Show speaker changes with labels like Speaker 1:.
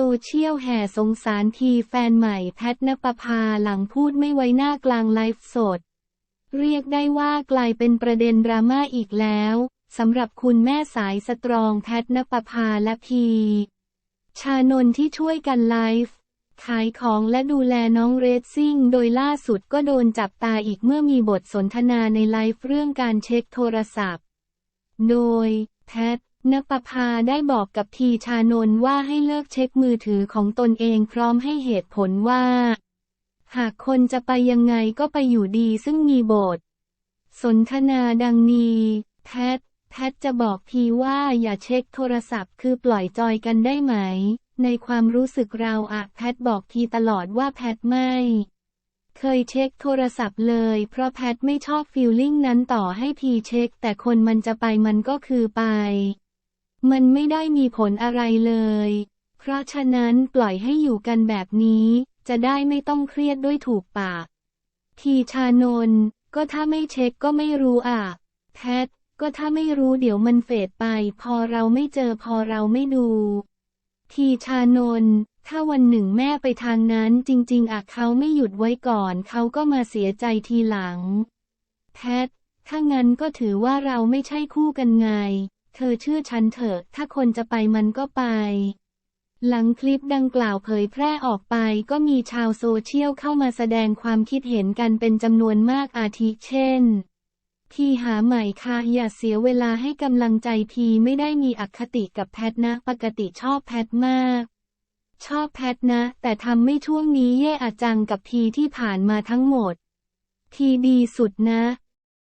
Speaker 1: โซเชียลแห่สงสารทีแฟนใหม่แพทนปภาหลังพูดไม่ไว้หน้ากลางไลฟ์สด เรียกได้ว่ากลายเป็นประเด็นดราม่าอีกแล้วสำหรับคุณแม่สายสตรองแพทนปภาและพี ชานนที่ช่วยกันไลฟ์ขายของและดูแลน้องเรซซิ่ง โดยล่าสุดก็โดนจับตาอีกเมื่อมีบทสนทนาในไลฟ์เรื่องการเช็คโทรศัพท์ โดยแพท นปภาได้บอกกับทีชานนว่าให้เลิกเช็คมือถือของตนเองพร้อมให้เหตุผลว่า หากคนจะไปยังไงก็ไปอยู่ดีซึ่งมีบท สนทนาดังนี้ แพท แพทจะบอกพีว่าอย่าเช็คโทรศัพท์คือปล่อยจอยกันได้ไหม ในความรู้สึกเราอะแพทบอกพีตลอดว่าแพทไม่เคยเช็คโทรศัพท์เลย เพราะแพทไม่ชอบฟีลลิ่งนั้นต่อให้พีเช็ค แต่คนมันจะไปมันก็คือไป มันไม่ได้มีผลอะไรเลย เพราะฉะนั้นปล่อยให้อยู่กันแบบนี้ จะได้ไม่ต้องเครียดด้วยถูกปาก ทีชานนก็ถ้าไม่เช็คก็ไม่รู้อะ แพทก็ถ้าไม่รู้เดี๋ยวมันเฟดไป พอเราไม่เจอพอเราไม่ดู ทีชานนถ้าวันหนึ่งแม่ไปทางนั้นจริง ๆอะเขาไม่หยุดไว้ก่อนเขาก็มาเสียใจทีหลัง แพทถ้างั้นก็ถือว่าเราไม่ใช่คู่กันไง เธอเชื่อฉันเถอะ ถ้าคนจะไปมันก็ไป หลังคลิปดังกล่าวเผยแพร่ออกไปก็มีชาวโซเชียลเข้ามาแสดงความคิดเห็นกันเป็นจำนวนมากอาทิเช่น พีหาใหม่ค่ะอย่าเสียเวลาให้กำลังใจพีไม่ได้มีอคติกับแพทนะ ปกติชอบแพทมาก ชอบแพทนะ แต่ทำไม่ช่วงนี้แย่อาจังกับพีที่ผ่านมาทั้งหมด พีดีสุดนะ